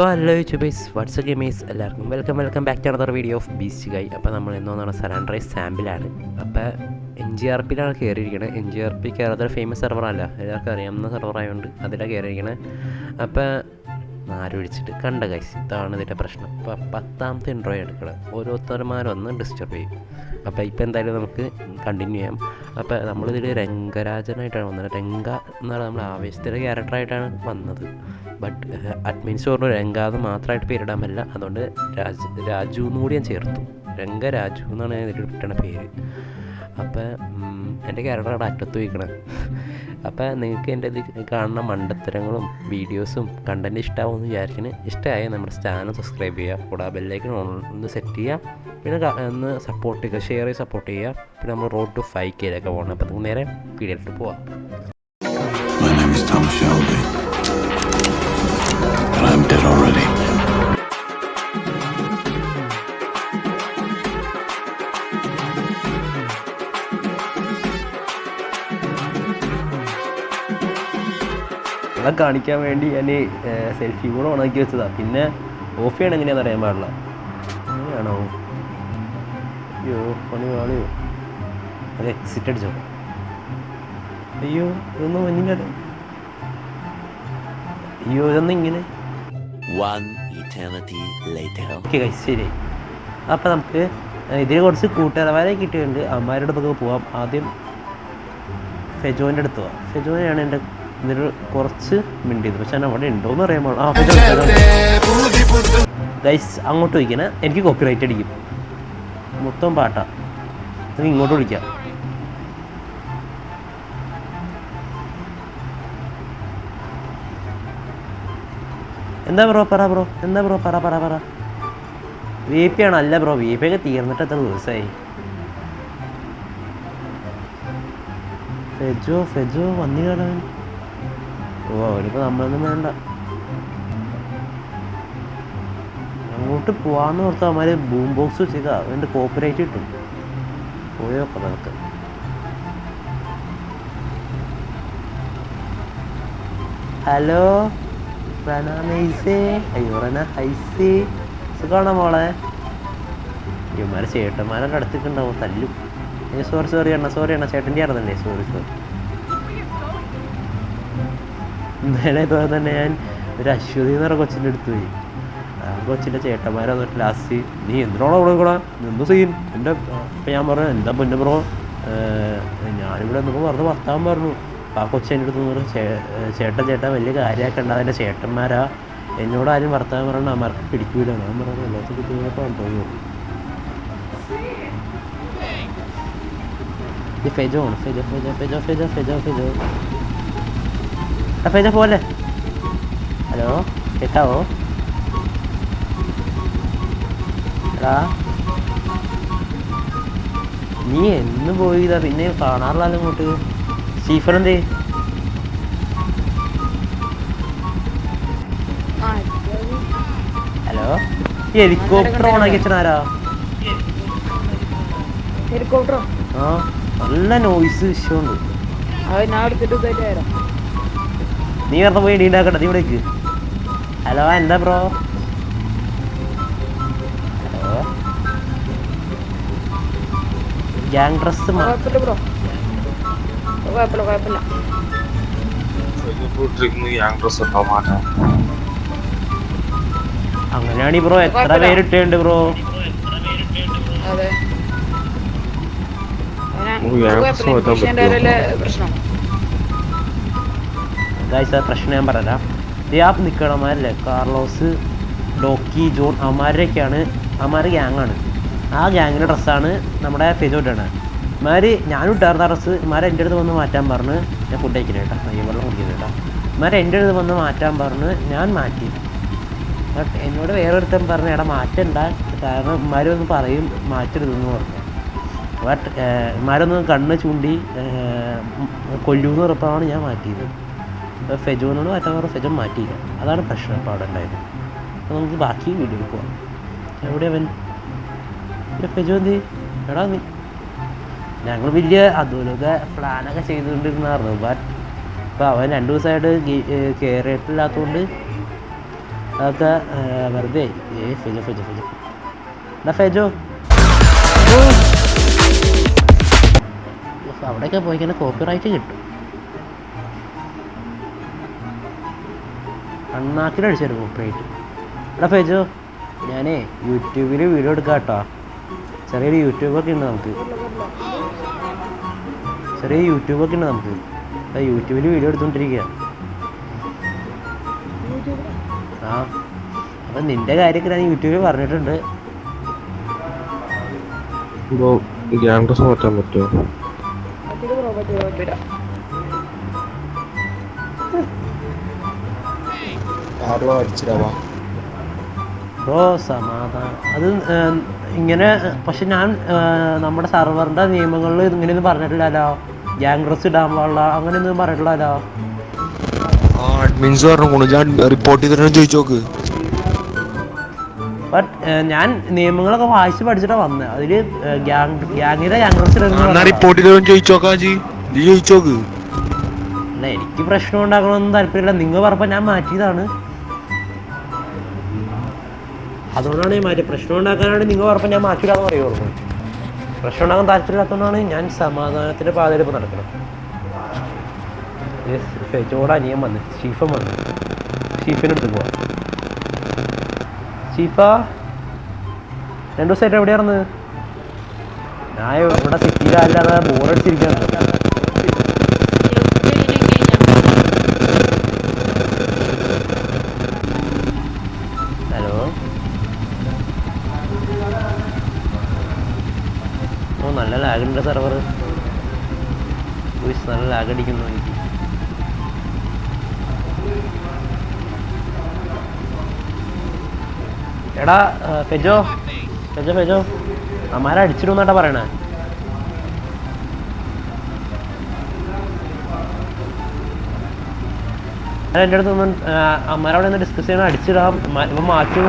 So hello YouTubers what's games എല്ലാവർക്കും welcome welcome back to another video of beast guy അപ്പോൾ നമ്മൾ എന്നൊന്നാണ് സറണ്ടറൈസ് സാമ്പിളാണ് അപ്പോൾ എൻ ജി ആർ പിയിലാണ് കയറിയിരിക്കുന്നത് എൻ ജി ആർ പി കേരളത്തിലെ ഫേമസ് സെർവറല്ല എല്ലാവർക്കും അറിയാവുന്ന സെർവർ ആയതുകൊണ്ട് അതിലാണ് കയറിയിരിക്കുന്നത് അപ്പോൾ നാരൊഴിച്ചിട്ട്. കണ്ട കൈസ് ഇതാണ് ഇതിന്റെ പ്രശ്നം. ഇപ്പോൾ പത്താമത്തെ ഇൻട്രോ എടുക്കണം ഓരോരുത്തർമാരൊന്ന് ഡിസ്റ്റർബ് ചെയ്യും. അപ്പോൾ ഇപ്പോൾ എന്തായാലും നമുക്ക് കണ്ടിന്യൂ ചെയ്യാം. അപ്പോൾ നമ്മളിതിൽ രംഗരാജനായിട്ടാണ് വന്നത്. രംഗ എന്നാണ് നമ്മൾ ആവേശത്തിലെ ക്യാരക്ടറായിട്ടാണ് വന്നത്. ബട്ട് അഡ്മിൻസ് പറഞ്ഞു രംഗ എന്ന് മാത്രമായിട്ട് പേരിടാൻ പറ്റില്ല. അതുകൊണ്ട് രാജ് രാജു എന്ന് കൂടി ഞാൻ ചേർത്തു. രംഗരാജു എന്നാണ് ഇതിൽ കിട്ടണ പേര്. അപ്പോൾ എന്റെ ക്യാരക്ടർ അവിടെ അറ്റത്ത് വയ്ക്കണം അപ്പോൾ നിങ്ങൾക്ക് എന്റെ ഇത് കാണുന്ന മണ്ടത്തരങ്ങളും വീഡിയോസും കണ്ടന്റ് ഇഷ്ടമാവുമെന്ന് വിചാരിക്കുന്നു ഇഷ്ടമായ നമ്മുടെ ചാനൽ സബ്സ്ക്രൈബ് ചെയ്യുക കൂടാതെ ബെല്ലേക്ക് ഒന്ന് സെറ്റ് ചെയ്യുക പിന്നെ ഒന്ന് സപ്പോർട്ട് ചെയ്യുക ഷെയർ ചെയ്ത് സപ്പോർട്ട് ചെയ്യുക പിന്നെ നമ്മൾ റോഡ് ടു ഫൈവ് കെയിലൊക്കെ പോകണം അപ്പോൾ നമുക്ക് നേരെ വീഡിയോയിലോട്ട് പോവാം My name is Tom Shelby. And I'm dead already. നിങ്ങളെ കാണിക്കാൻ വേണ്ടി ഞാൻ സെൽഫി കൂടെ ഓണാക്കി വെച്ചതാണ് പിന്നെ ഓഫ് ചെയ്യണം എങ്ങനെയാണെന്ന് അറിയാൻ പാടില്ല. അങ്ങനെയാണോ അയ്യോ പണി പാളിയോ അത് എക്സിറ്റ് അടിച്ചോ. അയ്യോ ഇതൊന്നും മഞ്ഞിന്റെ അയ്യോ ഇതൊന്നും ഇങ്ങനെ. ഓക്കെ ശരി. അപ്പോൾ നമുക്ക് ഇതിൽ കുറച്ച് കൂട്ടുകാരന്മാരെ കിട്ടിയിട്ടുണ്ട്. അമ്മമാരുടെ അടുത്തൊക്കെ പോവാം. ആദ്യം ഫെജോന്റെ അടുത്ത് പോവാം. ഫെജോനെയാണ് എന്റെ ഇതിൽ കുറച്ച് മിണ്ടിയത് പക്ഷെ ഞാൻ അവിടെ ഉണ്ടോയെന്ന് അറിയാമോ? ആ ഫെജോ ഗൈസ് അങ്ങോട്ട് വയ്ക്കണേ എനിക്ക് കോപ്പിറൈറ്റ് അടിക്കും. മൊത്തം പാട്ടാ. നിങ്ങൾക്ക് ഇങ്ങോട്ട് വിളിക്കാം. എന്താ ബ്രോ പറ ബ്രോ എന്താ ബ്രോ പറ പറ പറ. വി പി ആണ്? അല്ല ബ്രോ വി പി ഒക്കെ തീർന്നിട്ട് എത്ര ദിവസമായി ഫെജോ ഫെജോ വന്നില്ല ഓ അവനിപ്പോൾ നമ്മളൊന്നും വേണ്ട. അങ്ങോട്ട് പോവാന്ന് ഓർത്ത് അമ്മ ബൂം ബോക്സ് വെച്ചേക്കാം അവന്റെ കോപ്പറേറ്റ് കിട്ടും. പോയോക്കെ നമുക്ക്. ഹലോ? അയ്യോ റന ഹൈസേ. സുഖമാണോ മോളെ? ഇവന്മാരെ ചേട്ടന്മാരൊക്കെ അടുത്തിട്ടുണ്ടാവും ഉണ്ടാവും. തല്ലും. സോറി സോറി അണ്ണ സോറി അണ്ണ. ചേട്ടന്റെ ആയിരുന്നല്ലേ സോറി സോറി ഇന്നലെ ഇതുപോലെ തന്നെ ഞാൻ ഒരു അശ്വതി എന്ന് പറഞ്ഞ കൊച്ചിന്റെ അടുത്ത് പോയി. കൊച്ചിന്റെ ചേട്ടന്മാരെ വന്നിട്ട് ലാസ്റ്റ് നീ എന്തിനോടാ ഇവിടെ കൂടെ എന്തോ സീൻ എന്റെ ഇപ്പം ഞാൻ പറഞ്ഞു എന്താ പൊന്നു ബ്രോ? ഞാനിവിടെ എന്തൊക്കെ പറഞ്ഞു വർത്താൻ പറഞ്ഞു. അപ്പോൾ ആ കൊച്ചു എന്റെ അടുത്ത് പറഞ്ഞു ചേട്ടൻ ചേട്ടൻ വലിയ കാര്യമാക്കണ്ട. അതിന്റെ ചേട്ടന്മാരാ. എന്നോട് ആരും വർത്താൻ പറയണ്ട. അമ്മർക്ക് പിടിക്കൂല. ഞാൻ പറഞ്ഞു എല്ലാത്ത കുട്ടികളൊക്കെ ഇത് ഫെജോ ആണ് ഫെജോ ഫെജോ ഫെജോ ഫെജോ ഫെജോ ഫെജോ. ആ ഫെജോ പോലെ ഹലോ കേട്ടാവോ എടാ നീ എന്ന് പോയതാ പിന്നെ കാണാറില്ലല്ലോ ഇങ്ങോട്ട് സ്റ്റീഫൻ എന്തേ ഹലോ ഈ ഹെലികോപ്റ്റർ ആക്കി വെച്ചാരാ ഹെലികോപ്റ്ററോ ആ നല്ല നോയിസ് വിഷയമുണ്ട് ഞാൻ എടുത്തിട്ട് നീ വെറുതെ പോയി ഇടിയുണ്ടാക്കട്ടെ നീ ഇവിടേക്ക് ഹലോ എന്താ ബ്രോ ഹലോ ഗ്യാങ് ഡ്രസ് അങ്ങനെയാണ് ബ്രോ എത്ര. പേരിട്ടുണ്ട് ബ്രോ അതെ ഗായ്സ് ആ പ്രശ്നം ഞാൻ പറയാം ദ്യാപ് നിൽക്കണമാരല്ലേ കാർലോസ് ഡോക്കി ജോൺ അമാരൊക്കെയാണ് അമാര് ഗ്യാങ്ങാണ് ആ ഗ്യാങ്ങിന്റെ ഡ്രസ്സാണ് നമ്മുടെ ഫെജോട്ടാണ് ഇമാര് ഞാനും ഇട്ടാർന്ന ഡ്രസ്സ്. ഇമാരെ എന്റെ അടുത്ത് വന്ന് മാറ്റാൻ പറഞ്ഞ്. ഞാൻ ഫുഡ് കഴിക്കില്ല കേട്ടോ. അയ്യോ വെള്ളം കുടിക്കുന്നത് കേട്ടോ. ഇമാരെ എന്റെ അടുത്ത് വന്ന് മാറ്റാൻ പറഞ്ഞ്. ഞാൻ മാറ്റി. ബട്ട് എന്നോട് വേറൊരുത്തൻ പറഞ്ഞു എടാ മാറ്റണ്ട. കാരണം ഇമാരൊന്ന് പറയും മാറ്റരുതെന്ന് പറഞ്ഞു. ബട്ട് ഇമാരൊന്ന് കണ്ണ് ചൂണ്ടി കൊല്ലൂന്ന് ഉറപ്പാണ് ഞാൻ മാറ്റിയത്. ഫെജോനോട് മാറ്റാൻ പറഞ്ഞ ഫെജോ മാറ്റിയില്ല. അതാണ് പ്രശ്നം ഇപ്പോൾ അവിടെ ഉണ്ടായത്. അപ്പോൾ നമുക്ക് ബാക്കി വീഡിയോ പോവാം. എവിടെ അവൻ? പിന്നെ ഫെജോ എന്ത്? എടാ നീ. ഞങ്ങൾ വലിയ അതുപോലൊക്കെ പ്ലാനൊക്കെ ചെയ്തുകൊണ്ടിരുന്നായിരുന്നു ബട്ട് ഇപ്പോൾ അവൻ രണ്ട് ദിവസമായിട്ട് കയറിയിട്ടില്ലാത്തതുകൊണ്ട് അതൊക്കെ വെറുതെ ഏ ഫെജോ ഫെജോ ഫെജോ. എന്നാ ഫെജോ. അവിടെയൊക്കെ പോയി കഴിഞ്ഞാൽ കോപ്പിറൈറ്റ് കിട്ടും. അണ്ണാക്കിലടിച്ചു തരും കോപ്പിറൈറ്റ് എടാ ഫെജോ ഞാനേ യൂട്യൂബിൽ വീഡിയോ എടുക്കാം കേട്ടോ. ചെറിയൊരു യൂട്യൂബൊക്കെ ഉണ്ട് നമുക്ക്. ചെറിയ യൂട്യൂബൊക്കെ ഉണ്ട് നമുക്ക്. അപ്പോൾ യൂട്യൂബിൽ വീഡിയോ എടുത്തുകൊണ്ടിരിക്കുക ആ അപ്പം നിന്റെ കാര്യമൊക്കെ ഞാൻ യൂട്യൂബിൽ പറഞ്ഞിട്ടുണ്ട്. ഇപ്പോൾ ഗ്യാങ് ഡ്രസ് മാറ്റാൻ പറ്റുമോ? പറ്റില്ല അടിച്ചിടാവാം. ബ്രോ സമാധാനം. അത് ഇങ്ങനെ പക്ഷെ ഞാൻ നമ്മുടെ സർവറിന്റെ നിയമങ്ങളിൽ ഇങ്ങനെയൊന്നും പറഞ്ഞിട്ടില്ലല്ലോ. ഗ്യാങ് ഡ്രസ് ഇടാൻ പാടില്ല അങ്ങനെയൊന്നും പറഞ്ഞിട്ടില്ലല്ലോ. ആ അഡ്മിൻസ് പറഞ്ഞു ഞാൻ റിപ്പോർട്ട് ചെയ്തിട്ട് ചോദിച്ചു നോക്ക്. ബട്ട് ഞാൻ നിയമങ്ങളൊക്കെ വായിച്ച് പഠിച്ചിട്ടാണ് വന്നത് അതിൽ ഗ്യാങ് ഗ്യാങ്ങിലെ ഗ്യാങ് ഡ്രസ് ഇടുന്ന റിപ്പോർട്ട് ചെയ്തിട്ട് ചോദിച്ചു നോക്കാ ജി ജി ചോദിച്ചു നോക്ക്. അല്ല എനിക്ക് പ്രശ്നം ഉണ്ടാക്കണമെന്ന് താല്പര്യമില്ല. നിങ്ങൾ പറഞ്ഞപ്പോൾ ഞാൻ മാറ്റിയതാണ്. അതുകൊണ്ടാണ് ഞാൻ മാറ്റി പ്രശ്നം ഉണ്ടാക്കാനാണ് നിങ്ങൾ പറഞ്ഞപ്പോൾ ഞാൻ മാറ്റില്ലാന്ന് പറയുള്ളൂ. പ്രശ്നം ഉണ്ടാക്കാൻ താല്പര്യമില്ലാത്തതുകൊണ്ടാണ് ഞാൻ സമാധാനത്തിന്റെ പാതയെടുപ്പ് നടക്കണം ഫെജോട് അനിയൻ വന്ന് ഷീഫൻ വന്ന്. ചീഫിന്റെ അടുത്ത് പോവാം. ഷീഫ രണ്ടു ദിവസമായിട്ട് എവിടെയായിരുന്നു ഞാൻ ഇവിടെ സിറ്റിയിലല്ലാതെ ബോറടിച്ചിരിക്കുകയാണ് ഹലോ ഓ നല്ല ലാഗുണ്ട് സെർവർ നല്ല ലാഗടിക്കുന്നു എനിക്ക്. എടാ ഫെജോ. ഫെജോ ഫെജോ. അമ്മാരെ അടിച്ചിടുന്നാട്ടാ പറയണേ. എന്റെ എന്റെ അടുത്ത് ഒന്ന് അമ്മാരോടെ ഒന്ന് ഡിസ്കസ് ചെയ്യണം അടിച്ചിടാം. ഇവൻ മാറ്റി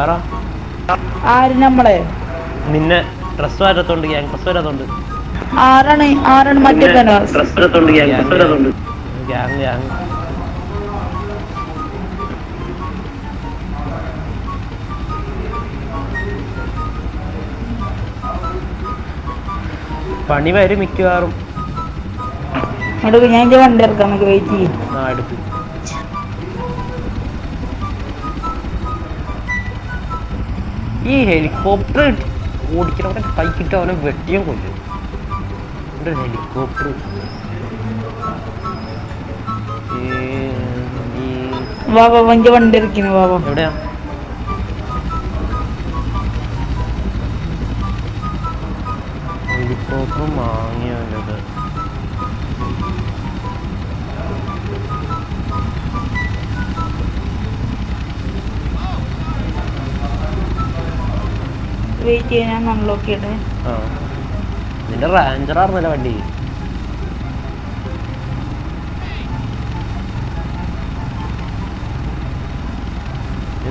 പറ ആര് നമ്മളെ? നിന്നെ ഡ്രസ് വരത്തോണ്ട് ഞാൻ ഡ്രസ് വരാത്തോണ്ട്. ആരാണ്? ആരാണ് മറ്റേ ഡ്രസ് വരാത്തോണ്ട് ഡ്രസ് വരാത്തോണ്ട്. Gang gang. പണി വരും മിക്കവാറും. എടുക്ക് ഞാൻ വണ്ടി ഇറക്കാം നമുക്ക് വെയിറ്റ് ചെയ്യും. ആ എടുത്ത് ഈ ഹെലികോപ്റ്റർ ഓടിക്കണവരെ കൈക്കിട്ട് അവനെ വെട്ടിയും കൊല്ലും. ഒരു ഹെലികോപ്റ്റർ? വാ വണ്ടി വാ എവിടെയാ? ഹെലികോപ്റ്റർ വാങ്ങിയത് വെയിറ്റ് ചെയ്യാൻ അൺലോക്ക് ചെയ്യട്ടെ നിന്റെ റാഞ്ചർ റാഞ്ചറായിരുന്നല്ലേ വണ്ടി.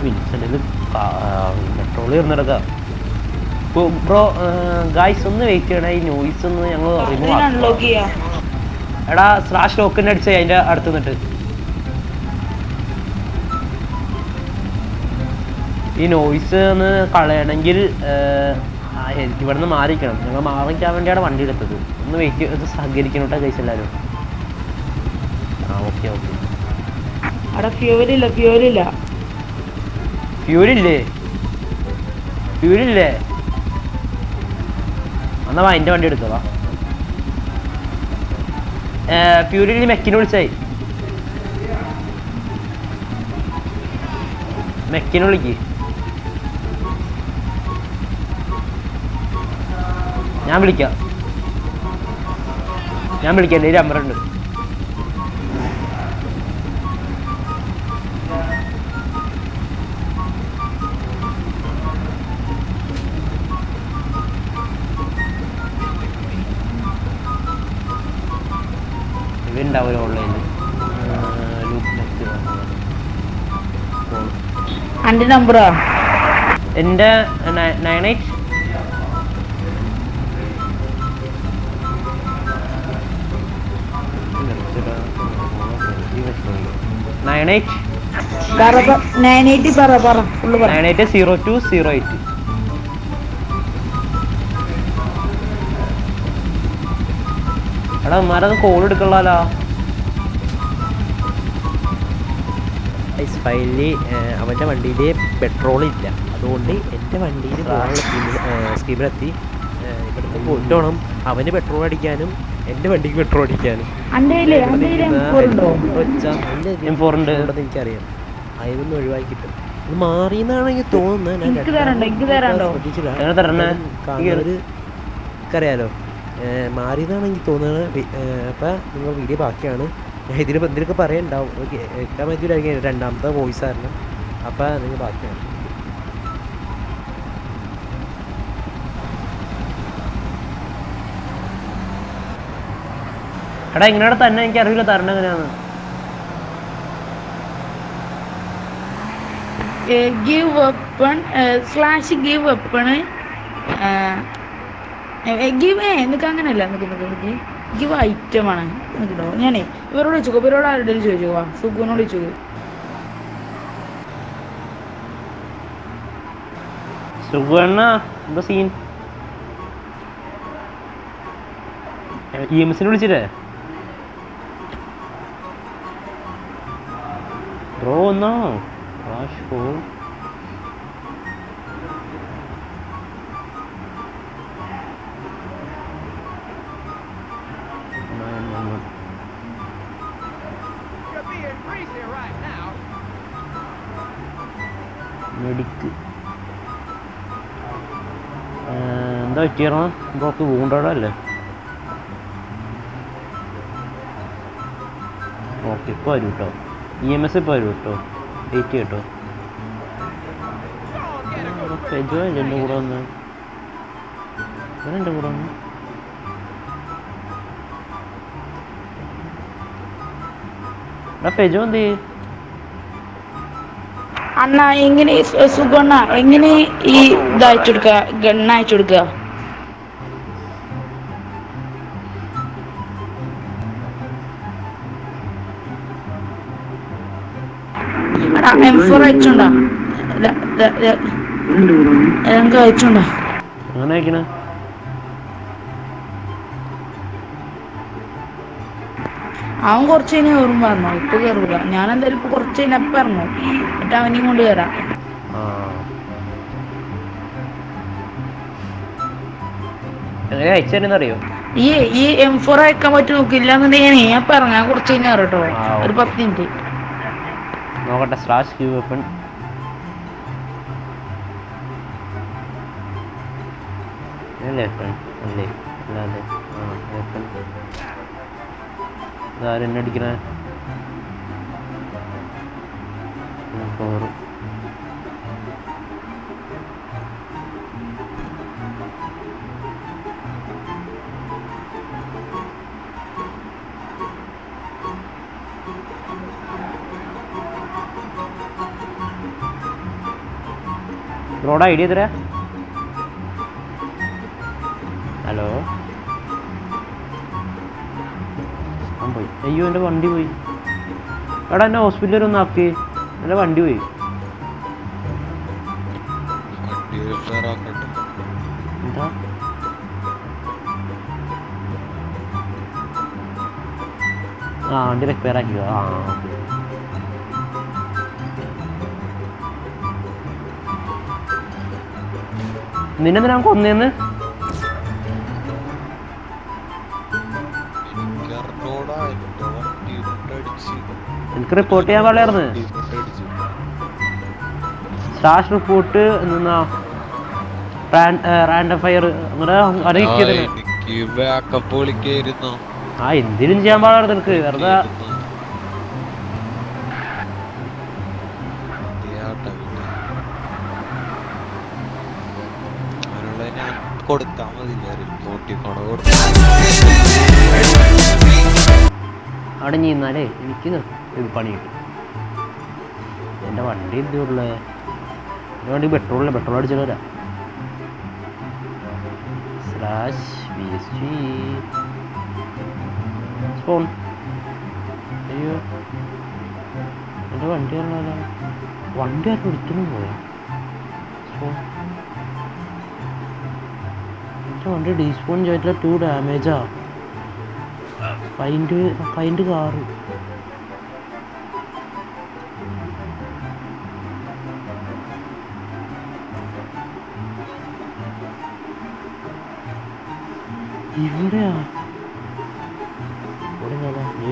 വിൻസെന്റ് പെട്രോൾ ഇരുന്നെടുക്കാം ബ്രോ ഗായ്സ് ഒന്ന് വെയിറ്റ് ചെയ്യണേ. ഈ നോയിസ് ഒന്ന് ഞങ്ങൾ റിമൂവ് എടാ സ്ലാഷ് ലോക്കിന്റെ അടിച്ച് അതിന്റെ അടുത്ത് നിന്നിട്ട്. ഈ നോയ്സ് ഒന്ന് കളയണമെങ്കിൽ എനിക്ക് ഇവിടെ നിന്ന് മാറിക്കണം ഞങ്ങൾ മാറിക്കാൻ വേണ്ടിയാണ് വണ്ടി എടുത്തത്. ഒന്ന് വെയിറ്റ് ഇത് സഹകരിക്കണം കേട്ടോ കഴിച്ച എല്ലാവരും. ആ ഓക്കെ ഓക്കെ അവിടെ ഫ്യൂലില്ല ഫ്യൂലില്ല ഫ്യൂരില്ലേ ഫ്യൂരില്ലേ എന്നാ വാ എന്റെ വണ്ടി എടുത്തോ വാ. ഫ്യൂരിൽ മെക്കിനെ വിളിച്ചായി മെക്കിനെ വിളിക്ക്. ഞാൻ വിളിക്കാം. ഞാൻ വിളിക്കാം എന്റെ നമ്പർ ഉണ്ട്. എന്റെ ഓൺലൈനിൽ നമ്പറാ എന്റെ നയൻ എയ്റ്റ് നയൻ എയ്റ്റ് പറ നയൻ എയ്റ്റി പറ പറ ഫുള്ള് പറ. Nine eight zero two zero eight എടാ ഉമ്മാരത് കോൾ എടുക്കണല്ലോ. ഫൈനലി അവന്റെ വണ്ടിയിൽ പെട്രോൾ ഇല്ല. അതുകൊണ്ട് എന്റെ വണ്ടിയിൽ പോകാനുള്ള സ്കീമിലെത്തി ഇവിടുത്തെ പോയിട്ട് വേണം അവന് പെട്രോൾ അടിക്കാനും എന്റെ വണ്ടിക്ക് പെട്രോൾ എം ഫോർ ഉണ്ടോ? ഉണ്ട്? എനിക്കറിയാം. അതിനൊന്നും ഒഴിവാക്കി കിട്ടും ഇത് മാറിയെന്നാണെങ്കിൽ തോന്നുന്നത് എനിക്കറിയാലോ. മാറിയെന്നാണ് എനിക്ക് തോന്നുന്നത് അപ്പൊ നിങ്ങൾ വീഡിയോ ബാക്കിയാണ്. ഞാൻ ഇതിൽ എന്തെങ്കിലുമൊക്കെ പറയണ്ടാവും. രണ്ടാമത്തെ വോയിസ് ആയിരുന്നു. അപ്പൊ നിങ്ങൾ ബാക്കിയാണ്. എടാ ഇങ്ങനെ തന്നെ എനിക്ക് അറിയില്ല തരണം എങ്ങനെയാണ് give weapon slash give weapon give നിനക്ക് അങ്ങനെയല്ല നിനക്ക് നിനക്ക് ഗീവ് ഐറ്റം ആണ് നിൽക്കട്ടോ ഞാനേ ഇവരോട് ചോദിച്ചോ ഇവരോട് ആരുടെ ചോദിച്ചോ? സുഖുവിനോട് ചോദിച്ചു. സുഖണ്ണ എന്താ സീൻ ഇ എം എസിനെ വിളിച്ചില്ലേ? ഒന്നോ വാഷ് പോ മെഡിക്ക് എന്താ പറ്റിയറോ ബ്രോക്ക് വൂണ്ടടല്ലേ ഓക്കെ ഇപ്പോൾ വരും കേട്ടോ ഇ എം എസ് ഇപ്പോൾ വരും കേട്ടോ. ഡേറ്റ് കേട്ടോ. എന്റെ കൂടെ വന്ന്. ഇവൻ എന്റെ കൂടെ വന്ന്. എടാ ഫെജോ എന്തേ അണ്ണ എങ്ങനെ സുഗണ്ണ എങ്ങനെ ഈ ഇതായിട്ടെടുക്ക അയച്ചു ഗണ്ണ അയച്ചു കൊടുക്കുക? എം ഫോർ അയച്ചോണ്ടാ ഞങ്ങൾക്ക് അയച്ചോണ്ടാ അങ്ങനെ അയക്കണേ അവൻ കുറച്ച് കഴിഞ്ഞാൽ കയറും പറഞ്ഞു. ഇപ്പൊ കയറൂല ഞാൻ എന്തായാലും ഇപ്പൊ കുറച്ച് കഴിഞ്ഞാൽ എപ്പം ഇറങ്ങും. എന്നിട്ട് അവനെയും കൊണ്ട് കയറാം ഈ ഈ എം ഫോർ അയക്കാൻ പറ്റി നോക്കില്ല എന്നുണ്ടെങ്കിൽ ഞാൻ ഇപ്പൊ ഇറങ്ങാൻ കുറച്ച് കഴിഞ്ഞ് കേട്ടോ. ഒരു പത്ത് മിനിറ്റ്. നോക്കട്ടെ സ്ലാഷ് ക്യൂ വെപ്പൺ അല്ലേ അല്ലേ? അല്ലാതെ. ആ വെപ്പൺ ഇതാരെന്നെ അടിക്കണേ? ഫോർ ഐ തരാ. ഹലോ? പോയി. അയ്യോ എന്റെ വണ്ടി പോയി. എടാ എന്നെ ഹോസ്പിറ്റലിൽ ഒന്ന് ആക്കി. എന്റെ വണ്ടി പോയി. എന്താ? ആ വണ്ടി റിപ്പയർ ആക്കിയോ ആ ഓക്കെ. നിന്നെന്തിനാ കൊന്നേന്ന്? എനിക്ക് റിപ്പോർട്ട് ചെയ്യാൻ പാടില്ലായിരുന്നു. ഇട്ടടിച്ച് സ്റ്റാഷ് റിപ്പോർട്ട് എന്നാ റാൻഡം ഫയർ ആ എന്തിനും ചെയ്യാൻ പാടായിരുന്നു എനിക്ക്. വെറുതെ ഞാൻ കൊടുത്താ മതി റിപ്പോർട്ടിൽ കൊണ അവിടെ നീ നിന്നാലേ എനിക്ക് ഇത് പണി കിട്ടും. എന്റെ വണ്ടി എന്തുള്ള എന്റെ വണ്ടി പെട്രോളില്ല പെട്രോൾ അടിച്ചിട്ട് വരാം. Slash B S G spawn അയ്യോ. എന്റെ വണ്ടി വണ്ടി ആരും എടുത്തു പോയാ. ഓ. എന്റെ വണ്ടി ഡീസ്പോൺ ചെയ്തിട്ടുള്ള ടു ഡാമേജാ ഫൈൻഡ് ഫൈൻഡ് കാറ് ഇവിടെയാ. നീ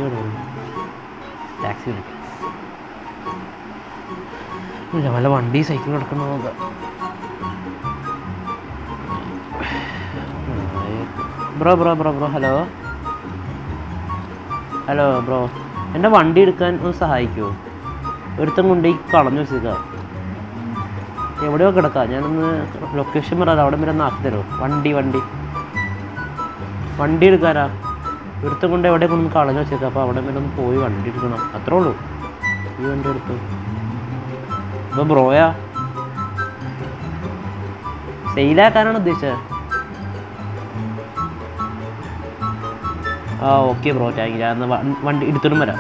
ടാക്സി വിളിക്കാം. വല്ല വണ്ടി സൈക്കിൾ കിടക്കുന്ന നോക്കാം bro bro bro bro hello hello bro എന്റെ വണ്ടി എടുക്കാൻ ഒന്ന് സഹായിക്കുമോ ഒരുത്തം കൊണ്ട് ഈ കളഞ്ഞു വെച്ചേക്കാം. എവിടെയോ കിടക്കാം. ഞാനൊന്ന് ലൊക്കേഷൻ പറയാം. അവിടെ വരെ ഒന്ന് ആക്കി തരുമോ? വണ്ടി വണ്ടി. വണ്ടി എടുക്കാനാ? ഒരുത്തം കൊണ്ട് എവിടെ കൊണ്ട് കളഞ്ഞു വെച്ചേക്കാം. അപ്പോൾ അവിടെ വരെ ഒന്ന് പോയി വണ്ടി എടുക്കണം. അത്രേ ഉള്ളൂ. ഈ വണ്ടി എടുത്തു ഇപ്പൊ ബ്രോയാ സെയിലാക്കാനാണ് ഉദ്ദേശിച്ചത്. ആ ഓക്കെ ബ്രോ താങ്ക് ഞാൻ വണ്ടി എടുത്തിട്ടും വരാം.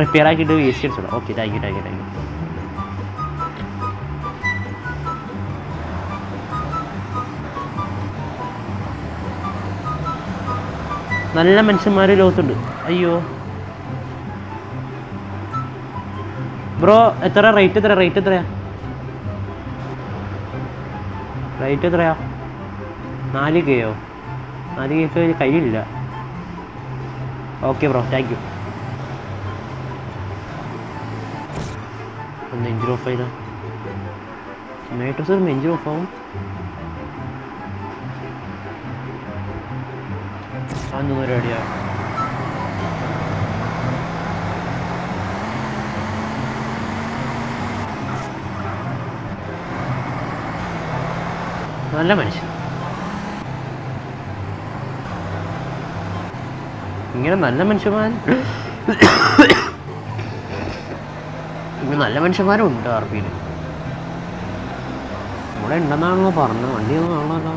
റിപ്പയർ ആക്കിയിട്ട് waste അടിച്ചോളാം. Okay thank you thank you thank you നല്ല മനുഷ്യന്മാർ ലോകത്തുണ്ട്. അയ്യോ. ബ്രോ എത്ര റേറ്റ് എത്ര റേറ്റ് എത്രയാ? റേറ്റ് എത്രയാ? നാല് കെയോ നാല് കെക്ക് കയ്യിലില്ല. Okay bro thank you engine off ചെയ്താ ടൊമാറ്റോ സാർ എഞ്ചിൻ ഓഫ് ആവും. അന്ന് പരിപാടിയാ നല്ല മനുഷ്യൻ. ഇങ്ങനെ നല്ല മനുഷ്യന്മാർ ഇങ്ങനെ നല്ല മനുഷ്യന്മാരും ഉണ്ട് ആർ പിയിൽ ഇവിടെ ഉണ്ടെന്നാണല്ലോ പറഞ്ഞത്. വണ്ടി ഒന്നും കാണാമല്ലോ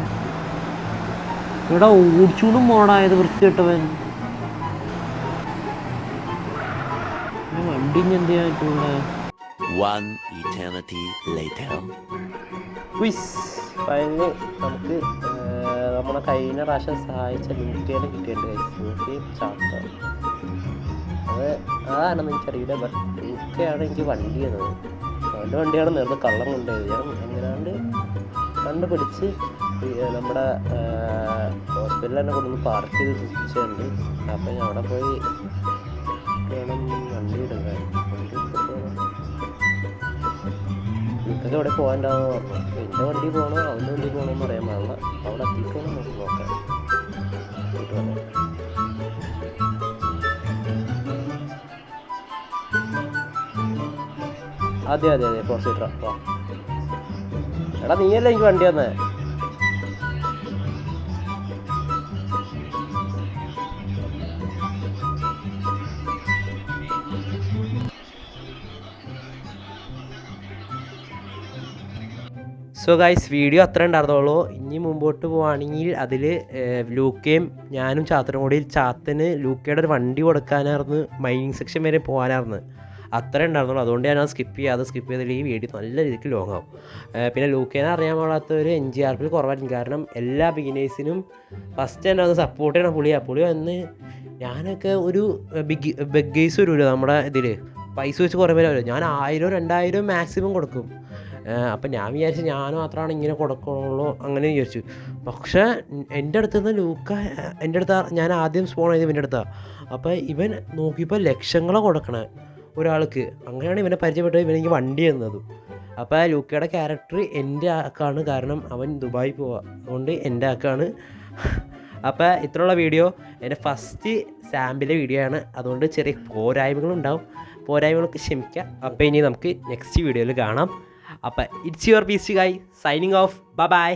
ഇവിടെ ഓടിച്ചൂടും മോഡായത് വൃത്തികെട്ടവൻ. ഈ വണ്ടി എന്ത് ചെയ്യാൻ പറ്റുള്ള One eternity later. Finally, നമുക്ക് നമ്മളെ കഴിഞ്ഞ പ്രാവശ്യം സഹായിച്ച ലൂക്കിയാണ് കിട്ടിയിട്ടുണ്ട് ലൂക്കി ചാത്ത അത് അതാണെന്ന് എനിക്കറിയില്ല ബട്ട് ലൂക്കയാണ് എനിക്ക് വണ്ടി എന്നത് അവന്റെ വണ്ടിയാണ് നേരത്തെ കള്ളം കൊണ്ടുപോയത്. ഞാൻ എങ്ങനെയാണ്ട് കണ്ടുപിടിച്ച് നമ്മുടെ ഹോസ്പിറ്റലിൽ തന്നെ കൊണ്ടുവന്ന് പാർക്ക് ചെയ്ത് തിരിച്ചുണ്ട് അപ്പം ഞാൻ അവിടെ പോയി വേണം നിനക്കൊക്കെ അവിടെ പോകാണ്ടാന്ന് പറഞ്ഞു എന്റെ വണ്ടി പോകണോ? അവന്റെ വണ്ടി പോകണോ എന്ന് അറിയാൻ പാടില്ല. അവിടെ എത്തിക്കണം നമുക്ക് നോക്കാം. അതെ അതെ അതെ കുറച്ച് സീറ്ററാ എടാ നീയല്ലേ എനിക്ക് വണ്ടി തന്നേ? സോ ഗൈസ് വീഡിയോ അത്ര ഉണ്ടായിരുന്നുള്ളൂ. ഇനി മുമ്പോട്ട് പോവുകയാണെങ്കിൽ അതിൽ ലൂക്കയും ഞാനും ചാത്തനും കൂടി ചാത്തന് ലൂക്കയുടെ ഒരു വണ്ടി കൊടുക്കാനായിരുന്നു മൈനിങ് സെക്ഷൻ വരെ പോകാനായിരുന്നു അത്ര ഉണ്ടായിരുന്നുള്ളൂ. അതുകൊണ്ട് ഞാൻ സ്കിപ്പ് ചെയ്യാതെ സ്കിപ്പ് ചെയ്തിട്ട് ഈ വീഡിയോ നല്ല രീതിക്ക് ലോങ് ആവും. പിന്നെ ലൂക്കേനെ അറിയാൻ പാടാത്ത ഒരു എൻ ജി ആർ പിയിൽ കുറവായിരിക്കും. കാരണം എല്ലാ ബിഗിനേഴ്സിനും ഫസ്റ്റ് തന്നെ അത് സപ്പോർട്ട് ചെയ്യണം പുളിയാണ് പുള്ളി വന്ന് ഞാനൊക്കെ ഒരു ബിഗ് ബെഗ്ഗേഴ്സ് വരുമല്ലോ നമ്മുടെ ഇതിൽ പൈസ വെച്ച് കുറേ പേര് വരും. ഞാൻ ആയിരം രണ്ടായിരം മാക്സിമം കൊടുക്കും. അപ്പം ഞാൻ വിചാരിച്ചു ഞാൻ മാത്രമാണ് ഇങ്ങനെ കൊടുക്കുള്ളൂ അങ്ങനെ വിചാരിച്ചു. പക്ഷേ എന്റെ അടുത്ത് നിന്ന് ലൂക്ക എന്റെ അടുത്ത് ഞാൻ ആദ്യം സ്പോൺ ചെയ്ത് ഇവന്റെ അടുത്താണ് അപ്പോൾ ഇവൻ നോക്കിയപ്പോൾ ലക്ഷങ്ങളെ കൊടുക്കണേ ഒരാൾക്ക്. അങ്ങനെയാണ് ഇവനെ പരിചയപ്പെട്ടത്. ഇവനെനിക്ക് വണ്ടി തന്നത്. അപ്പോൾ ലൂക്കയുടെ ക്യാരക്ടർ എന്റെ ആക്കാണ്. കാരണം അവൻ ദുബായി പോവാ. അതുകൊണ്ട് എന്റെ ആക്കാണ്. അപ്പോൾ ഇത്രയുള്ള വീഡിയോ എന്റെ ഫസ്റ്റ് സാമ്പിലെ വീഡിയോ ആണ്. അതുകൊണ്ട് ചെറിയ പോരായ്മകളുണ്ടാവും. പോരായ്മകളൊക്കെ ക്ഷമിക്കുക അപ്പോൾ ഇനി നമുക്ക് നെക്സ്റ്റ് വീഡിയോയിൽ കാണാം. അപ്പം it's your beast guy signing off ba bye